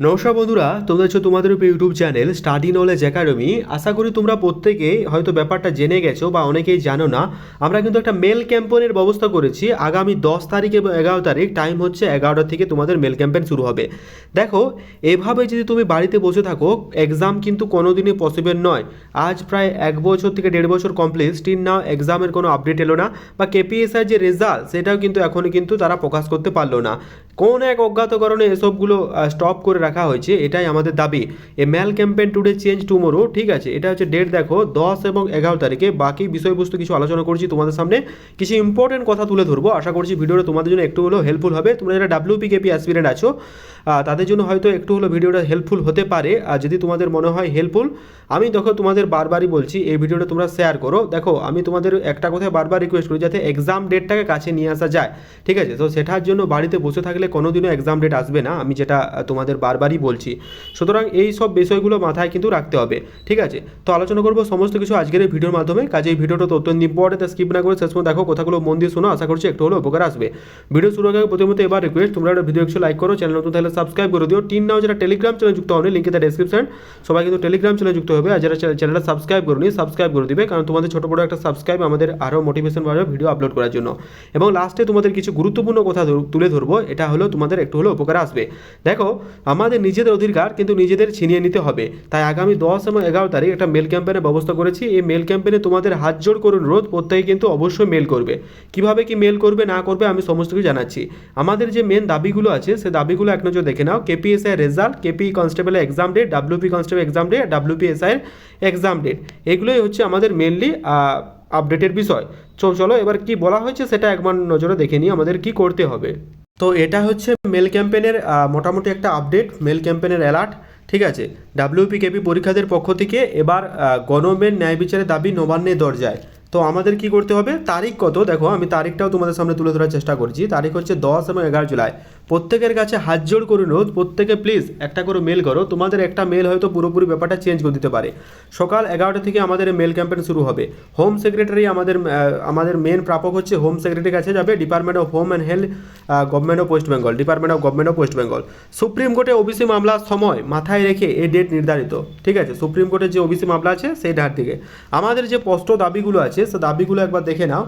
নমস্কার বন্ধুরা, তোমরা হচ্ছে তোমাদের উপর YouTube channel study knowledge academy. আশা করি তোমরা প্রত্যেকেই হয়তো ব্যাপারটা জেনে গেছো বা অনেকেই জানো না। আমরা কিন্তু একটা মেল ক্যাম্পেনের ব্যবস্থা করেছি। আগামী দশ তারিখ এবং এগারো তারিখ টাইম হচ্ছে এগারোটা থেকে তোমাদের মেল ক্যাম্পেন শুরু হবে। দেখো, এভাবে যদি তুমি বাড়িতে বসে থাকো এক্সাম কিন্তু কোনোদিনই পসিবল নয়। আজ প্রায় এক বছর থেকে দেড় বছর কমপ্লিট স্টিল নাও এক্সামের কোনো আপডেট এলো না বা কেপিএসআই যে রেজাল্ট সেটাও কিন্তু এখনই কিন্তু তারা প্রকাশ করতে পারল না। কোন এক অজ্ঞাত কারণে এসবগুলো স্টপ করে রাখা হয়েছে, এটাই আমাদের দাবি। A mail campaign today change tomorrow, ঠিক আছে, এটা হচ্ছে ডেট দেখো, দশ এবং এগারো তারিখে। বাকি বিষয়বস্তু কিছু আলোচনা করছি তোমাদের সামনে। কিছু ইম্পর্টেন্ট কথা তুলে ধরবো, আশা করছি ভিডিওটা তোমাদের জন্য একটু হলেও হেল্পফুল হবে। তোমরা যারা ডাব্লিউপি কেপি অ্যাসপিরেন্ট আছো তাদের জন্য হয়তো একটু হলেও ভিডিওটা হেল্পফুল হতে পারে। আর যদি তোমাদের মনে হয় হেল্পফুল আমি দেখো তোমাদের বারবারই বলছি, এই ভিডিওটা তোমরা শেয়ার করো। দেখো, আমি তোমাদের একটা কথায় বারবার রিকোয়েস্ট করি যাতে এক্সাম ডেটটাকে কাছে নিয়ে আসা যায়। ঠিক আছে, তো সেটার জন্য বাড়িতে বসে থাকলে কোনোদিনও এক্সাম ডেট আসবে না। আমি যেটা তোমাদের তোমাদের বারবারই বলছি। সুতরাং এই সব বিষয়গুলো মাথায় কিন্তু রাখতে হবে। ঠিক আছে? তো আলোচনা করব সমস্ত কিছু আজকের এই ভিডিওর মাধ্যমে। কাজে এই ভিডিওটা তো অত্যন্ত ইম্পর্টেন্ট স্কিপ না করে শেষ দেখো কথাগুলো মন দিয়ে শোনো। আশা করছি একটু হলেও উপকার আসবে। ভিডিও শুরু আগে প্রথমত এবার রিকোয়েস্ট তোমরা একটা ভিডিও একটু লাইক করো চ্যানেল নতুন তাহলে সাবস্ক্রাইব করে দিও। টিন নাও যারা টেলিগ্রাম চ্যানেল যুক্ত হবে লিঙ্কে তার ডেসক্রিপশন সবাই কিন্তু টেলিগ্রাম চ্যানেল যুক্ত হবে। আর যারা চ্যানেলটা সাবস্ক্রাইব করুনি সাবস্ক্রাইব করে দিবে। কারণ তোমাদের ছোট বড় একটা সাবস্ক্রাইব আমাদের আরও মোটিভেশন বাড়বে ভিডিও আপলোড করার জন্য। এবং লাস্টে তোমাদের কিছু গুরুত্বপূর্ণ কথা তুলে ধরবো। এটা হলো তোমাদের একটু হলেও উপকার আসবে। দেখো আমাদের নিজেদের অধিকার কিন্তু নিজেদের ছিনিয়ে নিতে হবে। তাই আগামী দশ এবং এগারো তারিখ একটা মেল ক্যাম্পেনের ব্যবস্থা করেছি। এই মেল ক্যাম্পেনে তোমাদের হাত জোড় করুন রোধ প্রত্যেকে কিন্তু অবশ্যই মেল করবে। কীভাবে কি মেল করবে, না করবে আমি সমস্ত কিছু জানাচ্ছি। আমাদের যে মেন দাবিগুলো আছে সেই দাবিগুলো এক নজর দেখে নাও। কেপিএসআই রেজাল্ট কেপি কনস্টেবলের exam date WP constable exam date WPSI exam date এগুলোই হচ্ছে আমাদের মেনলি আপডেটের বিষয়। চলো এবার কি বলা হয়েছে সেটা একবার নজরে দেখে নিই, আমাদের কি করতে হবে। তো এটা হচ্ছে মেল ক্যাম্পেনের মোটামুটি একটা আপডেট, মেল ক্যাম্পেনের অ্যালার্ট, ঠিক আছে? ডাব্লিউপি কেপি পরীক্ষাদের পক্ষ থেকে এবার গণমের ন্যায় বিচারের দাবি নবান্নের দরজায়। তো আমাদের কি করতে হবে? তারিখ কত? দেখো, আমি তারিখটাও তোমাদের সামনে তুলে ধরার চেষ্টা করছি। তারিখ হচ্ছে দশ এবং এগারো জুলাই। প্রত্যেকের কাছে হাত জোড় করুন রোজ প্রত্যেকে প্লিজ একটা করে মেল করো। তোমাদের একটা মেল হয়তো পুরোপুরি ব্যাপারটা চেঞ্জ করে দিতে পারে। সকাল এগারোটা থেকে আমাদের মেল ক্যাম্পেন শুরু হবে। হোম সেক্রেটারি আমাদের আমাদের মেন প্রাপক হচ্ছে হোম সেক্রেটারির কাছে যাবে। Department of home and health government of West Bengal department of government of West Bengal Supreme কোর্টে ওবিসি মামলার সময় মাথায় রেখে এই ডেট নির্ধারিত, ঠিক আছে? সুপ্রিম কোর্টের যে ওবিসি মামলা আছে, সেই ডার থেকে। আমাদের যে স্পষ্ট দাবিগুলো আছে, সে দাবিগুলো একবার দেখে নাও।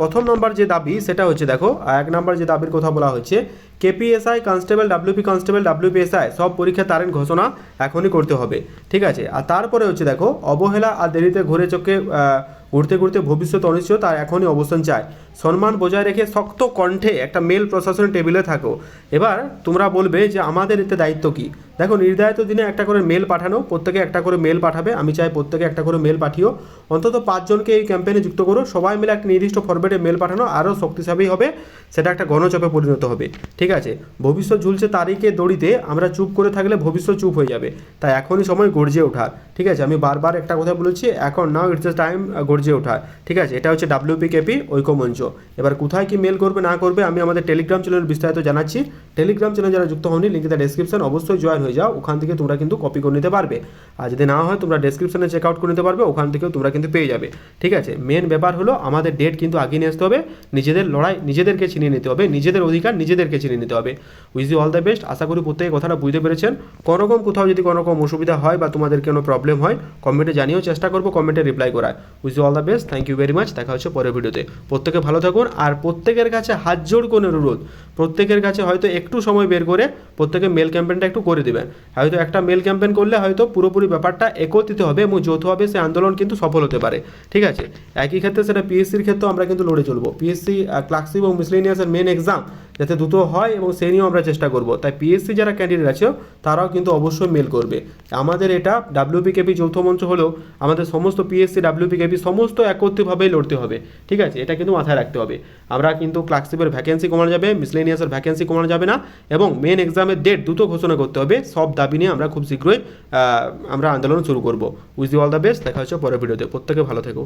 প্রথম নম্বর যে দাবি, সেটা হচ্ছে, দেখো এক নম্বর যে দাবির কথা বলা হচ্ছে KPSI constable WP constable WPSI সব পরীক্ষা তারেন ঘোষণা এখনই করতে হবে, ঠিক আছে? আর তারপরে হচ্ছে দেখো, অবহেলা আর দেরিতে ঘুরে চোখে ঘুরতে ঘুরতে ভবিষ্যৎ অনিশ্চয় তার এখনই অবস্থান চায় সম্মান বজায় রেখে শক্ত কণ্ঠে একটা মেল প্রশাসনের টেবিলে থাকো। এবার তোমরা বলবে যে আমাদের এতে দায়িত্ব কি? দেখো, নির্ধারিত দিনে একটা করে মেল পাঠানো, প্রত্যেকে একটা করে মেল পাঠাবে। আমি চাই প্রত্যেকে একটা করে মেল পাঠিও। অন্তত পাঁচজনকে এই ক্যাম্পেইনে যুক্ত করো। সবাই মিলে একটা নির্দিষ্ট ফরম্যাটে মেল পাঠানো আরও শক্তিশালী হবে। সেটা একটা গণচাপে পরিণত হবে। ঠিক আছে? ভবিষ্যৎ ঝুলছে তারিখে দড়িতে। আমরা চুপ করে থাকলে ভবিষ্যৎ চুপ হয়ে যাবে। তাই এখনই সময় গর্জে ওঠার। ঠিক আছে? আমি বারবার একটা কথা বলেছি, এখন নাও ইটস দ্য টাইম গর্জে ওঠার। ঠিক আছে? এটা হচ্ছে ডাব্লিউপি কেপি ঐক্যমঞ্চ। এবার কোথায় কি মেল করবে, না করবে, আমি আমাদের টেলিগ্রাম চ্যানেলের বিস্তারিত জানাচ্ছি। টেলিগ্রাম চ্যানেল যারা যুক্ত হননি লিঙ্কে তার ডেসক্রিপশন অবশ্যই জয়েন হয়ে যাও, ওখান থেকে তোমরা কিন্তু কপি করে নিতে পারবে। আর যদি না হয়, তোমরা ডেসক্রিপশনে চেক আউট করে নিতে পারবে, ওখান থেকেও তোমরা কিন্তু পেয়ে যাবে। ঠিক আছে? মেন ব্যাপার হলো, আমাদের ডেট কিন্তু আগিয়ে নিয়ে আসতে হবে। নিজেদের লড়াই নিজেদেরকে ছিনিয়ে নিতে হবে। নিজেদের অধিকার নিজেদেরকে ছিনিয়ে নিতে হবে। Wish you all the best আশা করি প্রত্যেকে কথাটা বুঝতে পেরেছেন। কোনো রকম কোথাও যদি কোনো রকম অসুবিধা হয় বা তোমাদের কোনো প্রবলেম হয় কমেন্টে জানিয়েও চেষ্টা করব কমেন্টে রিপ্লাই করার। Wish you all the best thank you very much দেখা হচ্ছে পরের ভিডিওতে প্রত্যেকে ভালো থাকুন। আর প্রত্যেকের কাছে হাত জোড় করে অনুরোধ। প্রত্যেকের কাছে হয়তো একটু সময় বের করে প্রত্যেকে মেল ক্যাম্পেনটা একটু করে দেবেন হয়তো একটা মেল ক্যাম্পেন করলে হয়তো পুরোপুরি ব্যাপারটা একত্রিত হবে এবং যৌথভাবে সে আন্দোলন কিন্তু সফল হতে পারে। ঠিক আছে? একই ক্ষেত্রে সেটা পিএসসির ক্ষেত্রেও আমরা কিন্তু লড়ে চলবো। পিএসসি ক্লাসিক এবং মিসলেনিয়াসের মেন এক্সাম যাতে দ্রুত হয় এবং সেই নিয়েও আমরা চেষ্টা করব। তাই পিএসসি যারা ক্যান্ডিডেট আছে, তারাও কিন্তু অবশ্যই মেল করবে। আমাদের এটা ডাব্লিউপি কেপি যৌথ মঞ্চ হলেও আমাদের সমস্ত পিএসসি ডাব্লিউপি কেপি সমস্ত একত্রিতভাবেই লড়তে হবে। ঠিক আছে? এটা কিন্তু মাথায় রাখতে হবে। আমরা কিন্তু ক্লাসিপের ভ্যাকেন্সি কমানো যাবে মিসলেনিয়াসের ভ্যাকেন্সি কমানো যাবে না এবং মেন এক্সামের ডেট দ্রুত ঘোষণা করতে হবে। সব দাবি নিয়ে আমরা খুব শীঘ্রই আমরা আন্দোলন শুরু করব। Wish you all the best দেখা হচ্ছে পরের ভিডিওতে প্রত্যেকে ভালো থেকো।